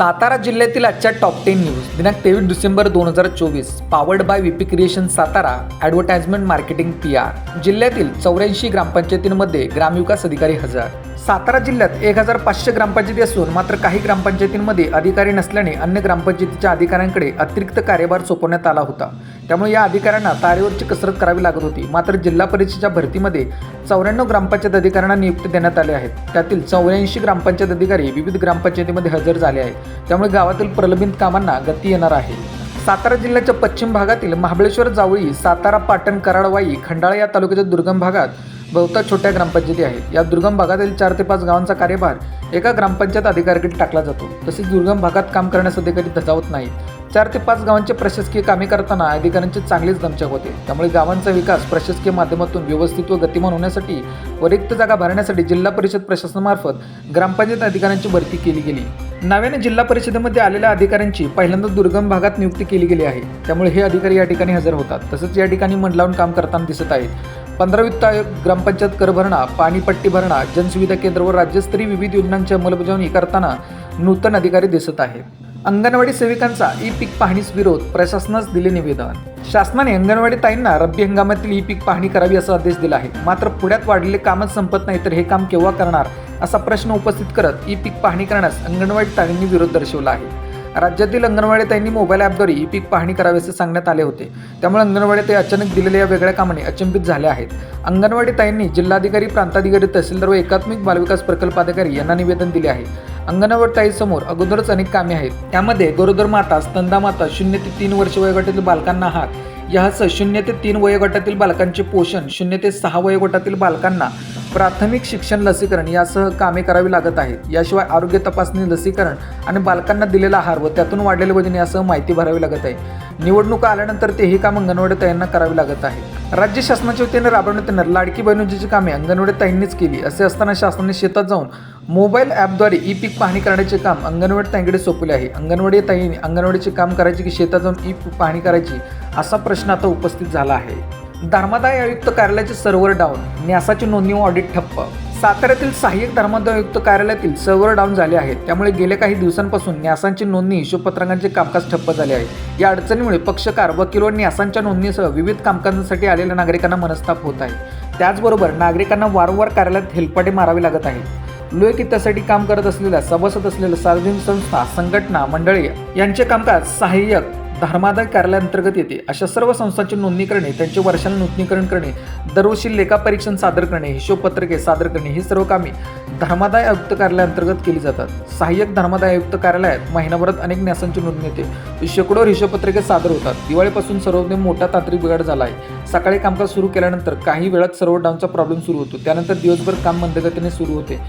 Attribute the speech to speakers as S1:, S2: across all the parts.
S1: सातारा जिल्ह्यातील आजच्या top ten news दिनांक तेवीस डिसेंबर दोन हजार चोवीस powered by VP creation Satara advertisement marketing P R जिल्ह्यातील चौऱ्याऐंशी ग्रामपंचायतींमध्ये ग्रामविकास अधिकारी हजर. सातारा जिल्ह्यात एक हजार पाचशे ग्रामपंचायती असून मात्र काही ग्रामपंचायतींमध्ये अधिकारी नसल्याने अन्य ग्रामपंचायतीच्या अधिकाऱ्यांकडे अतिरिक्त कार्यभार सोपवण्यात आला होता. त्यामुळे या अधिकाऱ्यांना तारेवरची कसरत करावी लागत होती. मात्र जिल्हा परिषदेच्या भरतीमध्ये चौऱ्याण्णव ग्रामपंचायत अधिकाऱ्यांना नियुक्ती देण्यात आल्या आहेत त्यातील चौऱ्याऐंशी ग्रामपंचायत अधिकारी विविध ग्रामपंचायतीमध्ये हजर झाले आहेत. त्यामुळे गावातील प्रलंबित कामांना गती येणार आहे. सातारा जिल्ह्याच्या पश्चिम भागातील महाबळेश्वर जावळी सातारा पाटण कराडवाई खंडाळा या तालुक्याच्या दुर्गम भागात बहुतांश छोट्या ग्रामपंचायती आहेत. या दुर्गम भागातील चार ते पाच गावांचा कार्यभार एका ग्रामपंचायत अधिकाऱ्याकडे टाकला जातो. तसेच दुर्गम भागात काम करण्यास अधिकारी धजावत नाहीत चार ते पाच गावांचे प्रशासकीय कामे करताना अधिकाऱ्यांची चांगलीच दमछाक होते. त्यामुळे गावांचा विकास प्रशासकीय माध्यमातून व्यवस्थित व गतिमान होण्यासाठी व रिक्त जागा भरण्यासाठी जिल्हा परिषद प्रशासनामार्फत ग्रामपंचायत अधिकाऱ्यांची भरती केली गेली. नव्याने जिल्हा परिषदेमध्ये आलेल्या अधिकाऱ्यांची पहिल्यांदा दुर्गम भागात नियुक्ती केली गेली आहे. त्यामुळे हे अधिकारी या ठिकाणी हजर होतात. तसंच या ठिकाणी मन लावून काम करताना दिसत आहेत. पंधरा वित्त आयोग ग्रामपंचायत कर भरणा पाणीपट्टी भरणा जनसुविधा केंद्र व राज्यस्तरीय विविध योजनांची अंमलबजावणी करताना नूतन अधिकारी दिसत आहेत. अंगणवाडी सेविकांचा ई पीक पाहणीस विरोध प्रशासनास दिले निवेदन. शासनाने अंगणवाडी ताईंना रब्बी हंगामातील ई पीक पाहणी करावी असा आदेश दिला आहे. मात्र पुण्यात वाढलेले कामच संपत नाही तर हे काम केव्हा करणार? असा प्रश्न उपस्थित करत ई पीक पाहणी करण्यास अंगणवाडी ताईंनी विरोध दर्शवला आहे. राज्यातील अंगणवाडी ताईंनी मोबाईल ॲपद्वारे ई पीक पाहणी करावे असे सांगण्यात आले होते. त्यामुळे अंगणवाडी ताई अचानक दिलेल्या या वेगळ्या कामाने अचंबित झाल्या आहेत. अंगणवाडी ताईंनी जिल्हाधिकारी प्रांताधिकारी तहसीलदार व एकात्मिक बालविकास प्रकल्पाधिकारी यांना निवेदन दिले आहे. अंगणवाडी ताईसमोर अगोदरच अनेक कामे आहेत. त्यामध्ये गरोदर माता स्तंदा माता शून्य ते तीन वर्ष वयोगटातील बालकांना हात यासह शून्य ते तीन वयोगटातील बालकांचे पोषण शून्य ते सहा वयोगटातील बालकांना प्राथमिक शिक्षण लसीकरण यासह कामे करावी लागत आहेत. याशिवाय आरोग्य तपासणी लसीकरण आणि बालकांना दिलेला आहार व त्यातून वाढलेले वजन यासह माहिती भरावी लागत आहे. निवडणुका आल्यानंतर ते ही काम अंगणवाडी ताईंना करावी लागत आहे. राज्य शासनाच्या वतीने राबवण्यात येणार लाडकी बहिणीची कामे अंगणवाडी ताईंनीच केली असे असताना शासनाने शेतात जाऊन मोबाईल ॲपद्वारे ई पीक पाहणी करण्याचे काम अंगणवाडी ताईंकडे सोपवले आहे. अंगणवाडी ताईंनी अंगणवाडीचे काम करायचे की शेतात जाऊन ई पीक पाहणी करायची असा प्रश्न आता उपस्थित झाला आहे. धर्मादाय आयुक्त कार्यालयाचे सर्व्हर डाऊन न्यासाची नोंदणी व ऑडिट ठप्प. साताऱ्यातील सहाय्यक धर्मादाय आयुक्त कार्यालयातील सर्व्हर डाऊन झाले आहेत. त्यामुळे गेल्या काही दिवसांपासून न्यासांची नोंदणी हिशोपत्रकांचे कामकाज ठप्प झाले आहे. या अडचणीमुळे पक्षकार वकील व न्यासांच्या नोंदणीसह विविध कामकाजांसाठी आलेल्या नागरिकांना मनस्ताप होत आहे. त्याचबरोबर नागरिकांना वारंवार कार्यालयात हेलपाटे मारावे लागत आहेत. लोकहितासाठी काम करत असलेल्या सभासद असलेल्या सार्वजनिक संस्था संघटना मंडळी यांचे कामकाज सहाय्यक धर्मादाय कार्यालयांतर्गत येते. अशा सर्व संस्थांची नोंदणी करणे त्यांचे वर्षाला नूतनीकरण करणे दरवर्षी लेखापरीक्षण सादर करणे हिशोबपत्रके सादर करणे ही सर्व कामे धर्मादाय आयुक्त कार्यालयांतर्गत केली जातात. सहाय्यक धर्मादाय आयुक्त कार्यालयात महिनाभरात अनेक न्यासांची नोंदणी येते शेकडो हिशोबपत्रके सादर होतात. दिवाळीपासून सर्वने मोठा तांत्रिक बिघाड झाला आहे सकाळी कामकाज सुरू केल्यानंतर काही वेळात सर्व डाऊनचा प्रॉब्लेम सुरू होतो. त्यानंतर दिवसभर काम मंदगतीने सुरू होते.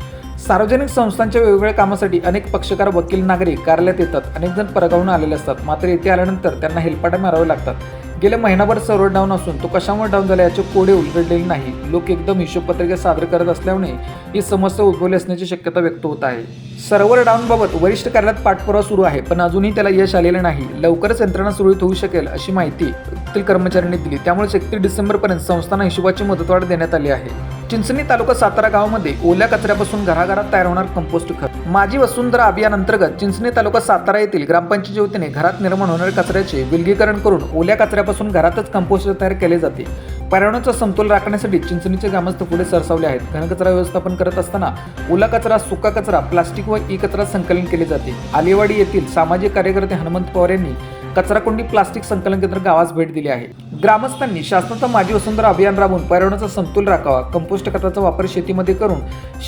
S1: सार्वजनिक संस्थांच्या वेगवेगळ्या कामासाठी अनेक पक्षकार वकील नागरिक कार्यालयात येतात. अनेक जण परगावून आलेले असतात. मात्र येथे आल्यानंतर त्यांना हेलपाटे मारावे लागतात. गेले महिनाभर सर्व डाऊन असून तो कशामुळे डाऊन झाला याचे कोडे उलगडलेले नाही. लोक एकदम हिशोबपत्रिका सादर करत असल्यामुळे ही समस्या उद्भवली असण्याची शक्यता व्यक्त होत आहे. सर्व्हर डाऊनबाबत वरिष्ठ कार्यालयात पाठपुरावा सुरू आहे पण अजूनही त्याला यश आलेलं नाही. लवकरच यंत्रणा सुरळीत होऊ शकेल अशी माहिती येथील कर्मचाऱ्यांनी दिली. त्यामुळे एकतीस डिसेंबरपर्यंत संस्थांना हिशोबाची मुदतवाढ देण्यात आली आहे. चिंचणी तालुका सातारा गावामध्ये ओल्या कचऱ्यापासून घराघरात तयार होणार कंपोस्ट खत. माझी वसुंधरा अभियान अंतर्गत चिंचणी तालुका सातारा येथील ग्रामपंचायतीच्या वतीने घरात निर्माण होणाऱ्या कचऱ्याचे विलगीकरण करून ओल्या कचऱ्यापासून घरातच कंपोस्ट तयार केले जाते. पर्यावरणाचा समतोल राखण्यासाठी चिंचणीचे ग्रामस्थ पुढे सरसावले आहेत. घनकचरा व्यवस्थापन करत असताना ओला कचरा सुका कचरा प्लास्टिक व ई कचरा संकलन केले जाते. आलेवाडी येथील सामाजिक कार्यकर्ते हनुमंत पवार यांनी कचराकुंडी प्लास्टिक संकलन केंद्र गावास भेट दिली आहे. ग्रामस्थांनी शासनाचा माझी वसुंधरा अभियान राबवून पर्यावरणाचा समतोल राखावा कंपोस्ट खताचा वापर शेतीमध्ये करून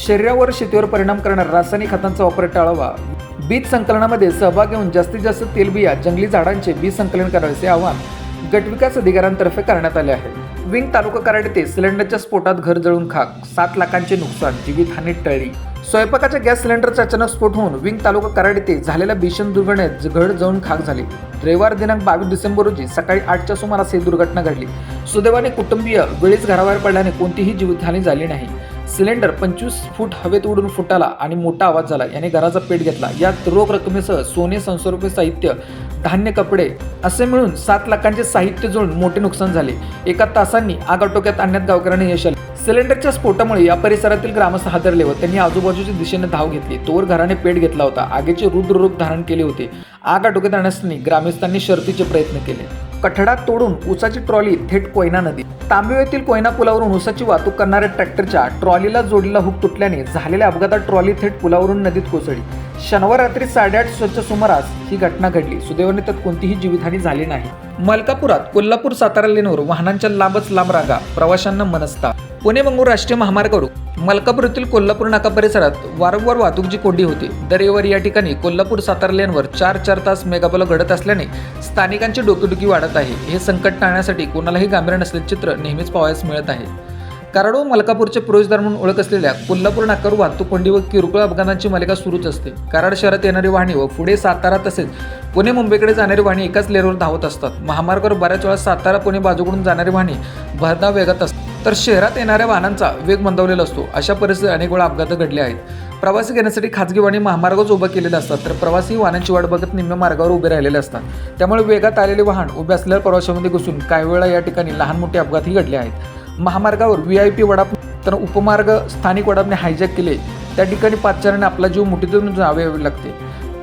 S1: शरीरावर शेतीवर परिणाम करणाऱ्या रासायनिक खतांचा वापर टाळावा. बीज संकलनामध्ये सहभाग घेऊन जास्तीत जास्त तेलबिया जंगली झाडांचे बीज संकलन करण्याचे आवाहन गटविकास अधिकाऱ्यांतर्फे करण्यात आले आहे. विंग तालुका कराड येथे सिलेंडरच्या स्फोटात घर जळून खाक सात लाखांचे नुकसान जीवितहानी टळली. स्वयंपाकाच्या गॅस सिलेंडरचा अचानक स्फोट होऊन विंग तालुका कराड येथे झालेल्या भीषण दुर्घटनेत घड जाऊन खाक झाले. रविवार दिनांक बावीस डिसेंबर रोजी सकाळी आठच्या सुमारास ही दुर्घटना घडली. सुदैवाने कुटुंबीय वेळीच घराबाहेर पडल्याने कोणतीही जीवितहानी झाली नाही. सिलेंडर पंचवीस फूट हवेत उडून फुटाला आणि मोठा आवाज झाला. याने घराचा पेट घेतला. यात रोख रकमेसह सोने संस्वरूपी साहित्य धान्य कपडे असे मिळून सात लाखांचे साहित्य जोडून मोठे नुकसान झाले. एका तासांनी आग आटोक्यात आणण्यात गावकऱ्यांना यश आले. सिलेंडरच्या स्फोटामुळे या परिसरातील ग्रामस्थ हादरले व त्यांनी आजूबाजूच्या दिशेने धाव घेतली. तोवर घराने पेट घेतला होता. आगीचे रुद्र रूप धारण केले होते. आग आटोक्यात आणण्यासाठी ग्रामस्थांनी शर्तीचे प्रयत्न केले. कठडा तोडून उसाची ट्रॉली थेट कोयना नदी. तांबे येथील कोयना पुलावरून उसाची वाहतूक करणाऱ्या ट्रॅक्टरच्या ट्रॉलीला जोडलेला हुक तुटल्याने झालेल्या अपघातात ट्रॉली थेट पुलावरून नदीत कोसळली. शनिवार रात्री साडेआठ स्वच्छ सुमारास ही घटना घडली. सुदैवाने त्यात कोणतीही जीवितहानी झाली नाही. मलकापुरात कोल्हापूर सातारा लेनवर वाहनांच्या लांबच लांब रांगा प्रवाशांना मनसता. पुणे मंगळूर राष्ट्रीय महामार्गावर मलकापूर येथील कोल्हापूर नाका परिसरात वारंवार वाहतूकची कोंडी होती. दर रविवारी या ठिकाणी कोल्हापूर सातारा लेनवर चार चार तास मेगाबल घडत असल्याने स्थानिकांची डोकेदुखी वाढत आहे. हे संकट टाळण्यासाठी कोणालाही गांभीर्य नसलेले चित्र नेहमीच पाहायला मिळत आहे. कराड व मलकापूरचे प्रवेशद्वार म्हणून ओळख असलेल्या कोल्हापूर नाक्यावर वाहतूक कोंडी व किरकोळ अपघातांची मालिका सुरूच असते. कराड शहरात येणारी वाहने व पुढे सातारा तसेच पुणे मुंबईकडे जाणारी वाहने एकाच लेनवर धावत असतात. महामार्गावर बऱ्याच वेळा सातारा पुणे बाजूकडून जाणारी वाहने भरधाव वेगात असतात. तर शहरात येणाऱ्या वाहनांचा वेग मंदावलेला असतो. अशा परिस्थितीत अनेक वेळा अपघात घडले आहेत. प्रवासी घेण्यासाठी खाजगी वाहने महामार्गच उभं केलेले असतात. तर प्रवासी वाहनांची वाट बघत निम्न मार्गावर उभे राहिलेले असतात. त्यामुळे वेगात आलेले वाहन उभे असलेल्या प्रवाशामध्ये घुसून काही वेळा या ठिकाणी लहान मोठे अपघातही घडले आहेत. महामार्गावर व्ही आय पी वडाप तर उपमार्ग स्थानिक वडापने हायजॅक केले. त्या ठिकाणी पादचाऱ्याने आपला जीव मुठीतून जावे यावे लागते.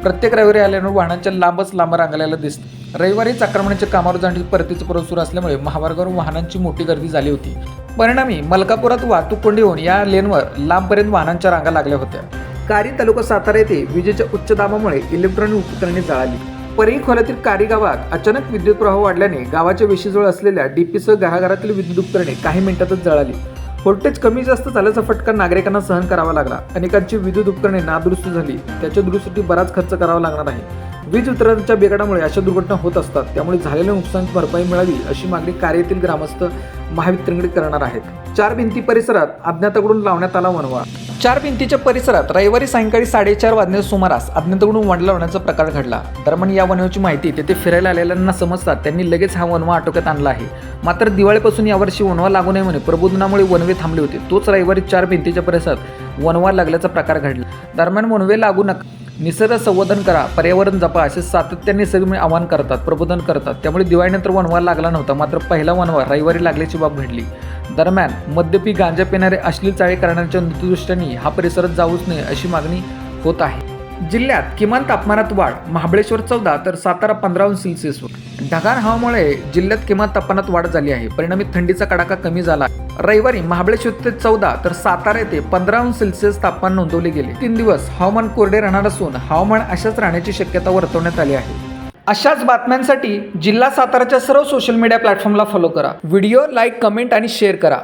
S1: प्रत्येक रविवारी आल्यानं वाहनांच्या लांबच लांब रांगलेला दिसते. रविवारीच आक्रमणाच्या कामावर जाण्याची परतीचं परत सुरू असल्यामुळे महामार्गावर वाहनांची मोठी गर्दी झाली होती. परिणामी मलकापुरात वाहतूक कोंडी होऊन या लेनवर लांबपर्यंत वाहनांच्या रांगा लागल्या होत्या. कारी तालुका सातारा येथे विजेच्या उच्च दाबामुळे इलेक्ट्रॉनिक उपकरणे जळाली. परळी खोल्यातील कारी गावात अचानक विद्युत प्रवाह वाढल्याने गावाच्या वेशीजवळ असलेल्या डीपीसह घराघरातील विद्युत उपकरणे काही मिनिटातच जळाली. व्होल्टेज कमी जास्त झाल्याचा फटका नागरिकांना सहन करावा लागला. अनेकांची विद्युत उपकरणे नादुरुस्त झाली. त्याच्या दुरुस्तीसाठी बराच खर्च करावा लागणार आहे. वीज वितरणाच्या बिघाडामुळे अशा दुर्घटना होत असतात. त्यामुळे झालेल्या नुकसान भरपाई मिळावी अशी मागणी कार्यातील ग्रामस्थ महावितरणकडे करणार आहेत. चार भिंती परिसरात अज्ञाताकडून लावण्यात आला वनवा चार भिंतीच्या परिसरात रविवारी सायंकाळी साडेचार वाजण्याच्या सुमारास अज्ञाताकडून वण लावण्याचा प्रकार घडला. दरम्यान या वनव्याची माहिती तेथे फिरायला आलेल्यांना समजतात. त्यांनी लगेच हा वनवा आटोक्यात आणला आहे. मात्र दिवाळीपासून यावर्षी वनवा लागू नये म्हणे प्रबोधनामुळे वनवे थांबले होते. तोच रविवारी चार भिंतीच्या परिसरात वनवा लागल्याचा प्रकार घडला. दरम्यान वनवे लागू नका निसर्ग संवर्धन करा पर्यावरण जपा असे सातत्याने सगळे म्हणजे आवाहन करतात प्रबोधन करतात. त्यामुळे दिवाळीनंतर वनवार लागला नव्हता मात्र पहिला वनवार रविवारी लागल्याची बाब घडली. दरम्यान मद्यपी गांजा पिणारे अश्लील चाळे करण्याच्या नीतिदृष्ट्यांनी हा परिसरात जाऊच नये अशी मागणी होत आहे. जिल्ह्यात किमान तापमानात वाढ महाबळेश्वर चौदा तर सातारा पंधरा अंश सेल्सिअसवर ढगाळ हवामुळे जिल्ह्यात किमान तापमानात वाढ झाली आहे. परिणामी थंडीचा कडाका कमी झाला रविवारी महाबळेश्वर ते चौदा तर सातारा येथे पंधरा अंश सेल्सिअस तापमान नोंदवले गेले. तीन दिवस हवामान कोरडे राहणार असून हवामान अशाच राहण्याची शक्यता वर्तवण्यात आली आहे. अशाच बातम्यांसाठी जिल्हा साताराच्या सर्व सोशल मीडिया प्लॅटफॉर्मला फॉलो करा. व्हिडिओ लाईक कमेंट आणि शेअर करा.